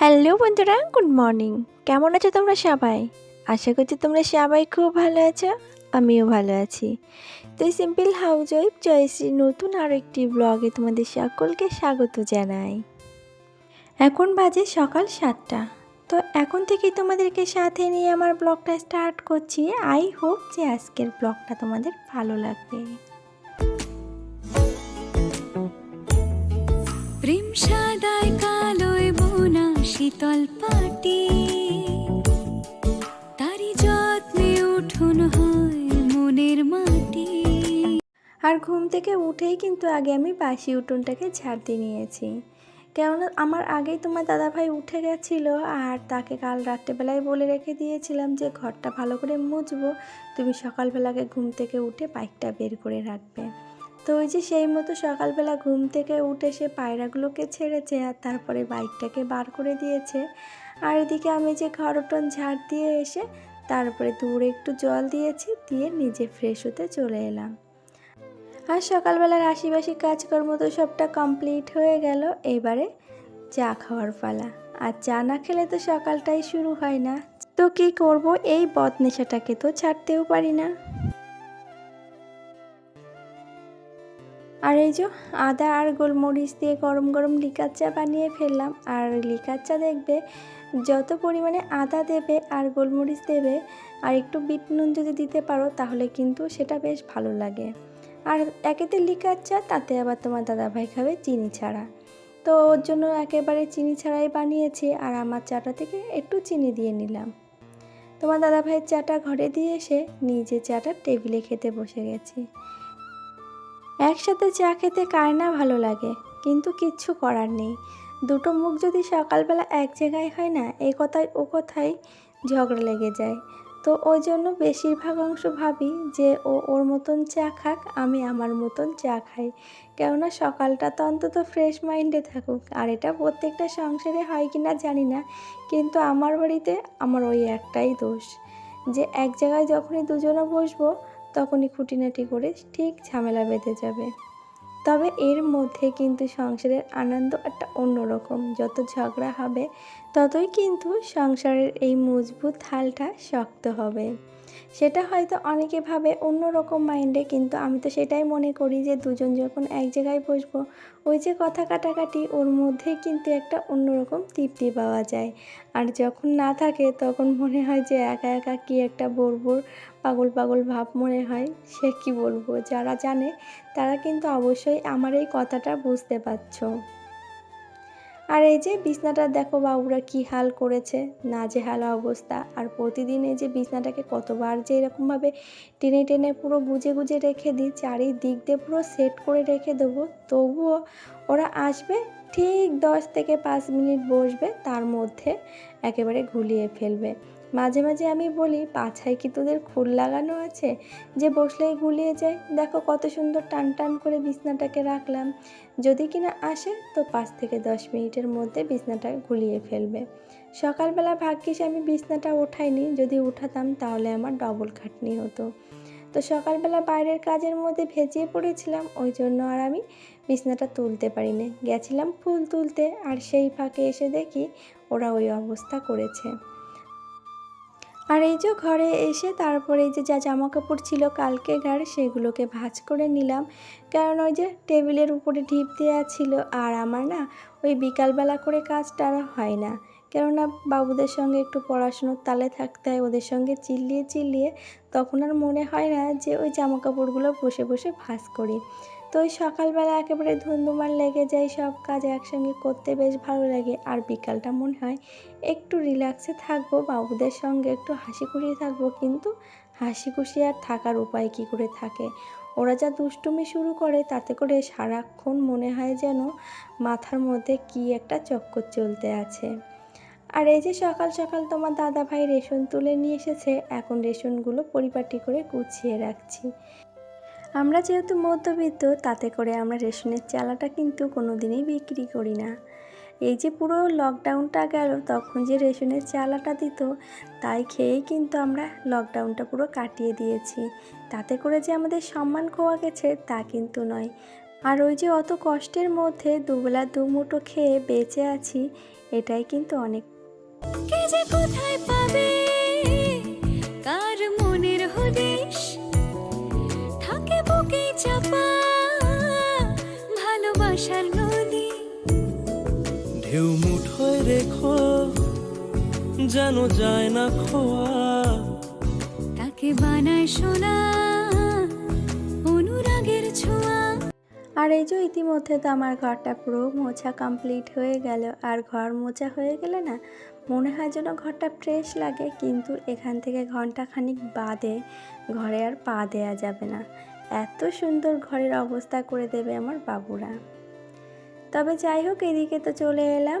Hello বন্ধুরা, good morning. কেমন আছো তোমরা সবাই? আশা করছি তোমরা সবাই খুব ভালো আছো, আমিও ভালো আছি। তো সিম্পল হাউস ওয়াইফ জয়শ্রী নতুন আরও একটি ব্লগে তোমাদের সকলকে স্বাগত জানাই। এখন বাজে সকাল সাতটা। তো এখন থেকেই তোমাদেরকে সাথে নিয়ে আমার ব্লগটা স্টার্ট করছি। আই হোপ যে আজকের ব্লগটা তোমাদের ভালো লাগবে। শীতল পাটি তারি যত্নে উঠুন হয় মনের মাটি। আর ঘুম থেকে উঠেই কিন্তু আগে আমি বাসি উঠোনটাকে ঝাড় দিয়ে নিয়েছি। কেননা আমার আগেই তোমার দাদাভাই উঠে গেছিল আর তাকে কাল রাত্রেবেলায় বলে রেখে দিয়েছিলাম যে, ঘরটা ভালো করে মুছবো, তুমি সকালবেলাকে ঘুম থেকে উঠে বাইকটা বের করে রাখবে। তো ওই যে সেই মতো সকালবেলা ঘুম থেকে উঠে সে পায়রাগুলোকে ছেড়েছে আর তারপরে বাইকটাকে বার করে দিয়েছে। আর এদিকে আমি যে ঘর উঠোন ঝাড় দিয়ে এসে তারপরে দূরে একটু জল দিয়েছি, দিয়ে নিজে ফ্রেশ হতে চলে এলাম। আর সকালবেলার আশিবাসি কাজকর্ম তো সবটা কমপ্লিট হয়ে গেল। এবারে চা খাওয়ার পালা। আর চা না খেলে তো সকালটাই শুরু হয় না। তো কি করব? এই বদনেশাটাকে তো ছাড়তেও পারি না। আর এই যে আদা আর গোলমরিচ দিয়ে গরম গরম লিকার চা বানিয়ে ফেললাম। আর লিকার চা দেখবে, যত পরিমাণে আদা দেবে আর গোলমরিচ দেবে আর একটু বিট নুন যদি দিতে পারো, তাহলে কিন্তু সেটা বেশ ভালো লাগে। আর একেতে লিকার চা, তাতে আবার তোমার দাদাভাই খাবে চিনি ছাড়া। তো ওর জন্য একেবারে চিনি ছাড়াই বানিয়েছি আর আমার চাটা থেকে একটু চিনি দিয়ে নিলাম। তোমার দাদাভাইয়ের চাটা ঘরে দিয়ে এসে নিজে চাটা টেবিলে খেতে বসে গেছি। একসাথে চা খেতে কার না ভালো লাগে? কিন্তু কিচ্ছু করার নেই। দুটো মুখ যদি সকালবেলা এক জায়গায় হয় না, এ কথায় ও কথায় ঝগড়া লেগে যায়। তো ওই জন্য বেশিরভাগ অংশ ভাবি যে ও ওর মতন চা খাক, আমি আমার মতন চা খাই। কেননা সকালটা তো অন্তত ফ্রেশ মাইন্ডে থাকুক। আর এটা প্রত্যেকটা সংসারে হয় কি না জানি না, কিন্তু আমার বাড়িতে আমার ওই একটাই দোষ। যে এক জায়গায় যখনই দুজনে বসবো তখনই খুঁটিনাটি করে ঠিক ঝামেলা বেঁধে যাবে। তবে এর মধ্যে কিন্তু সংসারের আনন্দ একটা অন্যরকম। যত ঝগড়া হবে, ততই কিন্তু সংসারের এই মজবুত হালটা শক্ত হবে। সেটা হয়তো অনেকে ভাবে অন্যরকম মাইন্ডে কিন্তু আমি তো সেটাই মনে করি যে দুজন যখন এক জায়গায় বসবো, ওই যে কথা কাটাকাটি, ওর মধ্যেই কিন্তু একটা অন্যরকম তৃপ্তি পাওয়া যায়। আর যখন না থাকে, তখন মনে হয় যে একা একা কি একটা বরবর পাগল পাগল ভাব মনে হয়। সে কি বলব? যারা জানে, তারা কিন্তু অবশ্যই আমার এই কথাটা বুঝতে পারছ। আর এই যে বিছনাটা দেখো বাবুরা কি হাল করেছে, নাজেহাল অবস্থা। আর প্রতিদিন এই যে বিছনাটাকে কতবার যে এরকমভাবে টেনে টেনে পুরো গুজে গুজে রেখে দিই, চারিদিক দিয়ে পুরো সেট করে রেখে দেবো, তবুও ওরা আসবে ঠিক দশ থেকে পাঁচ মিনিট বসবে, তার মধ্যে একেবারে ঘুলিয়ে ফেলবে। মাঝে মাঝে আমি বলি, পাছায় কি তোদের খুর লাগানো আছে যে বসলেই গুলিয়ে যায়? দেখো কত সুন্দর টান টান করে বিছনাটাকে রাখলাম। যদি কিনা আসে, তো পাঁচ থেকে দশ মিনিটের মধ্যে বিছনাটা গুলিয়ে ফেলবে। সকালবেলা ভাগ্যিস আমি বিছনাটা ওঠাইনি, যদি উঠাতাম তাহলে আমার ডবল খাটনি হতো। তো সকালবেলা বাইরের কাজের মধ্যে ভেজিয়ে পড়েছিলাম, ওই জন্য আর আমি বিছনাটা তুলতে পারি পারিনি। গেছিলাম ফুল তুলতে আর সেই ফাঁকে এসে দেখি ওরা ওই অবস্থা করেছে। আর এই যে ঘরে এসে তারপরে এই যে যা জামা কাপড় ছিল কালকে গার সেগুলোকে ভাঁজ করে নিলাম। কারণ ওই যে টেবিলের উপরে ঢিপ দেওয়া ছিল আর আমার না ওই বিকালবেলা করে কাজটা আর হয় না। কেননা বাবুদের সঙ্গে একটু পড়াশুনোর তালে থাকতে হয়, ওদের সঙ্গে চিল্লিয়ে চিল্লিয়ে তখন আর মনে হয় না যে ওই জামা কাপড়গুলো বসে বসে ভাঁজ করি। তো ওই সকালবেলা একেবারে ধুন্দুমার লেগে যায় সব কাজ একসঙ্গে করতে বেশ ভালো লাগে। আর বিকালটা মনে হয় একটু রিল্যাক্সে থাকব, বাবুদের সঙ্গে একটু হাসি খুশি থাকব, কিন্তু হাসি খুশি আর থাকার উপায় কি করে থাকে? ওরা যা দুষ্টুমি শুরু করে, তাতে করে সারাক্ষণ মনে হয় যেন মাথার মধ্যে কি একটা চক্কর চলতে আছে। আর এই যে সকাল সকাল তোমার দাদা ভাই রেশন তুলে নিয়ে এসেছে, এখন রেশনগুলো পরিপাটি করে গুছিয়ে রাখছি। আমরা যেহেতু মধ্যবিত্ত, তাতে করে আমরা রেশনের চালাটা কিন্তু কোনো দিনই বিক্রি করি না। এই যে পুরো লকডাউনটা গেল, তখন যে রেশনের চালাটা দিত, তাই খেয়েই কিন্তু আমরা লকডাউনটা পুরো কাটিয়ে দিয়েছি। তাতে করে যে আমাদের সম্মান খোয়া গেছে, তা কিন্তু নয়। আর ওই যে অত কষ্টের মধ্যে দুবেলা দুমুঠো খেয়ে বেঁচে আছি, এটাই কিন্তু অনেক কে যে কোথায় পাবে? কার মনের হদিশ? থাকে বুকে চাপা ভালোবাসার নদী। ঢেউ মুঠোয় রেখো যেন যায় না খোয়া। তাকে বানায় সোনা আর এই যে ইতিমধ্যে তো আমার ঘরটা পুরো মোছা কমপ্লিট হয়ে গেল। আর ঘর মোছা হয়ে গেলে না, মনে হয় যেন ঘরটা ফ্রেশ লাগে, কিন্তু এখান থেকে ঘণ্টা খানিক বাদে ঘরে আর পা দেয়া যাবে না। এত সুন্দর ঘরের অবস্থা করে দেবে আমার বাবুরা। তবে যাই হোক, এদিকে তো চলে এলাম।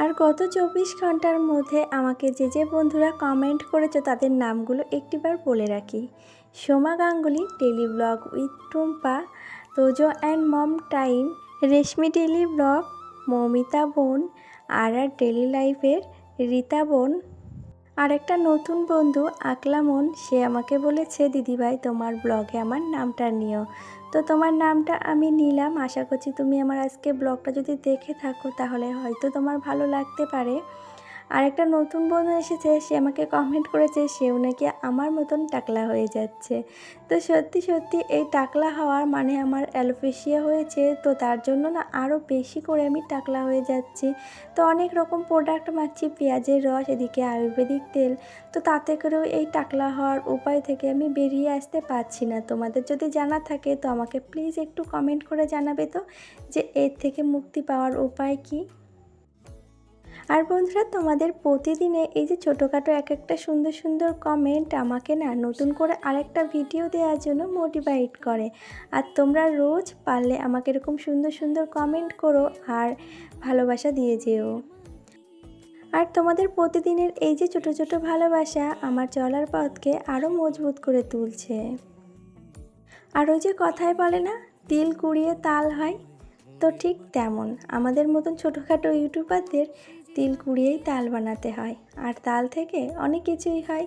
আর গত চব্বিশ ঘণ্টার মধ্যে আমাকে যে যে বন্ধুরা কমেন্ট করেছে তাদের নামগুলো একটিবার বলে রাখি। Soma Ganguly daily blog with Tumpa, Tojo and mom time Reshmi daily blog Moumita বোন, আর আর ডেলি লাইফের রীতা বোন। আর একটা নতুন বন্ধু আকলামন সে আমাকে বলেছে, দিদিভাই, তোমার ব্লগে আমার নামটা নিও। তো তোমার নামটা আমি নিলাম। আশা করছি তুমি আমার আজকে ব্লগটা যদি দেখে থাকো, তাহলে হয়তো তোমার ভালো লাগতে পারে। আর একটা নতুন বন্ধু এসেছে, সে আমাকে কমেন্ট করেছে, সেও নাকি আমার মতন টাকলা হয়ে যাচ্ছে। তো সত্যি সত্যি এই টাকলা হওয়ার মানে আমার অ্যালোপেশিয়া হয়েছে, তো তার জন্য না আরও বেশি করে আমি টাকলা হয়ে যাচ্ছি। তো অনেক রকম প্রোডাক্ট মাখছি, পেঁয়াজের রস, এদিকে আয়ুর্বেদিক তেল। তো তাতে করেও এই টাকলা হওয়ার উপায় থেকে আমি বেরিয়ে আসতে পারছি না। তোমাদের যদি জানা থাকে, তো আমাকে প্লিজ একটু কমেন্ট করে জানাবে তো, যে এর থেকে মুক্তি পাওয়ার উপায় কী? আর বন্ধুরা, তোমাদের প্রতিদিনে এই যে ছোটোখাটো এক একটা সুন্দর সুন্দর কমেন্ট আমাকে না নতুন করে আরেকটা ভিডিও দেওয়ার জন্য মোটিভেট করে। আর তোমরা রোজ পারলে আমাকে এরকম সুন্দর সুন্দর কমেন্ট করো আর ভালোবাসা দিয়ে যেও। আর তোমাদের প্রতিদিনের এই যে ছোট ছোট ভালোবাসা আমার চলার পথকে আরও মজবুত করে তুলছে। আর ওই যে কথায় বলে না, তিল কুড়িয়ে তাল হয়। তো ঠিক তেমন। আমাদের মতন ছোটোখাটো ইউটিউবারদের তিল কুড়িয়েই তাল বানাতে হয়। আর তাল থেকে অনেক কিছুই হয়।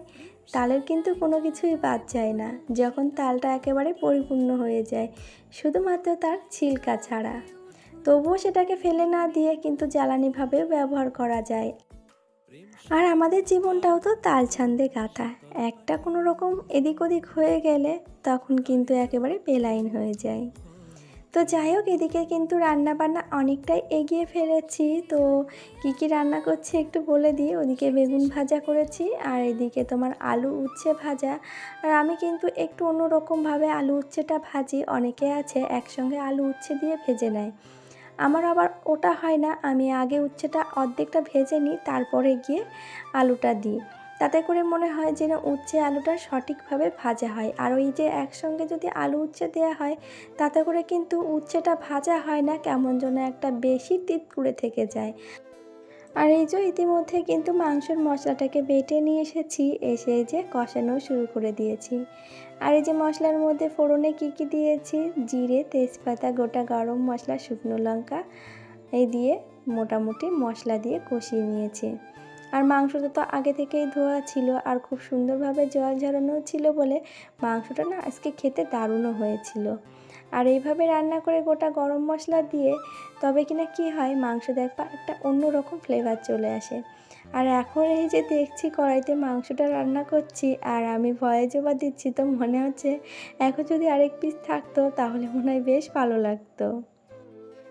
তালের কিন্তু কোনো কিছুই বাদ যায় না। যখন তালটা একেবারে পরিপূর্ণ হয়ে যায়, শুধুমাত্র তার ছিলকা ছাড়া। তবুও সেটাকে ফেলে না দিয়ে কিন্তু জ্বালানিভাবেও ব্যবহার করা যায়। আর আমাদের জীবনটাও তো তাল ছান্দে গাঁথা একটা কোনো রকম এদিক ওদিক হয়ে গেলে তখন কিন্তু একেবারে বেলাইন হয়ে যায়। তো যাই হোক, এদিকে কিন্তু রান্না বান্না অনেকটাই এগিয়ে ফেলেছি। তো কি কি রান্না করছি একটু বলে দিই। ওদিকে বেগুন ভাজা করেছি আর এদিকে তোমার আলু উচ্ছে ভাজা। আর আমি কিন্তু একটু অন্যরকমভাবে আলু উচ্ছেটা ভাজি। অনেকে আছে একসঙ্গে আলু উচ্ছে দিয়ে ভেজে নেয়। আমার আবার ওটা হয় না। আমি আগে উচ্ছেটা অর্ধেকটা ভেজে নিই, তারপরে গিয়ে আলুটা দিই। তাতে করে মনে হয় যে না উচ্ছে আলুটা সঠিকভাবে ভাজা হয়। আর ওই যে একসঙ্গে যদি আলু উচ্ছে দেওয়া হয়, তাতে করে কিন্তু উচ্ছেটা ভাজা হয় না, কেমন যেন একটা বেশি তিত করে থেকে যায়। আর এই যে ইতিমধ্যে কিন্তু মাংসের মশলাটাকে বেটে নিয়ে এসেছি, এসে যে কষানো শুরু করে দিয়েছি। আর এই যে মশলার মধ্যে ফোড়নে কি কি দিয়েছি? জিরে, তেজপাতা, গোটা গরম মশলা, শুকনো লঙ্কা, এই দিয়ে মোটামুটি মশলা দিয়ে কষিয়ে নিয়েছি। আর মাংসটা তো আগে থেকেই ধোয়া ছিল আর খুব সুন্দরভাবে জল ঝরানো ছিল বলে মাংসটা না আজকে খেতে দারুণও হয়েছিল। আর এইভাবে রান্না করে গোটা গরম মশলা দিয়ে তবে কিনা কি হয় মাংস দেখবা একটা অন্যরকম ফ্লেভার চলে আসে। আর এখন এই যে দেখছি কড়াইতে মাংসটা রান্না করছি আর আমি ভয়ে জবা দিচ্ছি তো মনে হচ্ছে এখন যদি আরেক পিস থাকতো তাহলে মনে হয় বেশ ভালো লাগতো।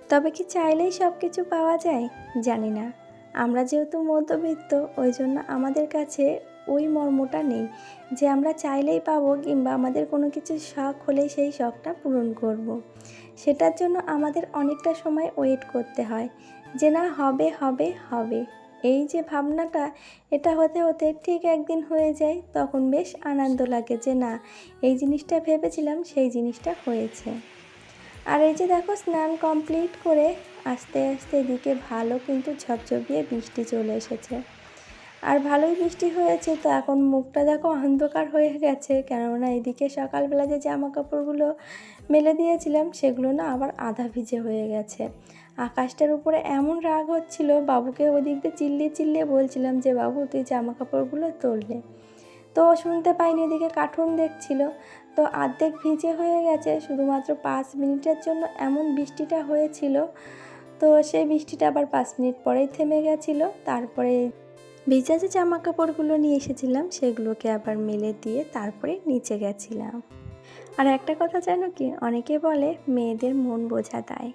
তবে কি চাইলেই সব কিছু পাওয়া যায়? জানি না। আমরা যেহেতু মধ্যবিত্ত ওই জন্য আমাদের কাছে ওই মর্মটা নেই যে আমরা চাইলেই পাবো কিংবা আমাদের কোনো কিছু শখ হলেই সেই শখটা পূরণ করব। সেটার জন্য আমাদের অনেকটা সময় ওয়েট করতে হয় যে না হবে হবে হবে এই যে ভাবনাটা, এটা হতে হতে ঠিক একদিন হয়ে যায়, তখন বেশ আনন্দ লাগে যে না, এই জিনিসটা ভেবেছিলাম, সেই জিনিসটা হয়েছে আর এই যে দেখো স্নান কমপ্লিট করে আস্তে আস্তে এদিকে ভালো কিন্তু ঝপঝপিয়ে বৃষ্টি চলে এসেছে। আর ভালোই বৃষ্টি হয়েছে তো এখন মুখটা দেখো অন্ধকার হয়ে গেছে। কেননা এদিকে সকালবেলা যে জামা কাপড়গুলো মেলে দিয়েছিলাম সেগুলো না আবার আধা ভিজে হয়ে গেছে। আকাশটার উপরে এমন রাগ হচ্ছিল, বাবুকে ওদিক দিয়ে চিল্লিয়ে চিল্লিয়ে বলছিলাম যে, বাবু, তুই জামা কাপড়গুলো তোললে তো শুনতে পাইনি, এদিকে কার্টুন দেখছিল। তো অর্ধেক ভিজে হয়ে গেছে, শুধুমাত্র পাঁচ মিনিটের জন্য এমন বৃষ্টিটা হয়েছিল। তো সেই বৃষ্টিটা আবার পাঁচ মিনিট পরেই থেমে গেছিল। তারপরে ভিজা যে জামা কাপড়গুলো নিয়ে এসেছিলাম, সেগুলোকে আবার মেলে দিয়ে তারপরে নিচে গেছিলাম। আর একটা কথা জানো কি? অনেকে বলে মেয়েদের মন বোঝা দেয়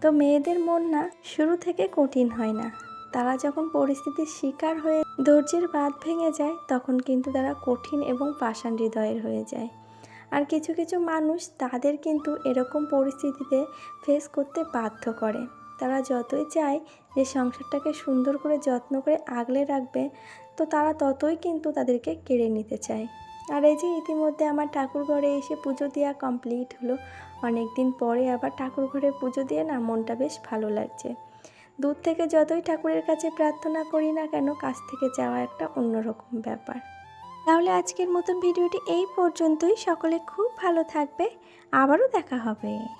তো মেয়েদের মন না, শুরু থেকে কঠিন হয় না। তারা যখন পরিস্থিতির শিকার হয়ে ধৈর্যের বাঁধ ভেঙে যায়, তখন কিন্তু তারা কঠিন এবং পাষাণ হৃদয়ের হয়ে যায়। আর কিছু কিছু মানুষ তাদের কিন্তু এরকম পরিস্থিতিতে ফেস করতে বাধ্য করে। তারা যতই চায় যে সংসারটাকে সুন্দর করে, যত্ন করে আগলে রাখবে, তো তারা ততই কিন্তু তাদেরকে কেড়ে নিতে চায়। আর এই যে ইতিমধ্যে আমার ঠাকুর ঘরে এসে পুজো দেওয়া কমপ্লিট হলো অনেক দিন পরে আবার ঠাকুর ঘরে পুজো দিয়ে না, মনটা বেশ ভালো লাগছে। দূর থেকে যতই ঠাকুরের কাছে প্রার্থনা করি না কেন, কাছ থেকে যাওয়া একটা অন্যরকম ব্যাপার। তাহলে আজকের মতন ভিডিওটি এই পর্যন্তই। সকলে খুব ভালো থাকবে। আবারও দেখা হবে।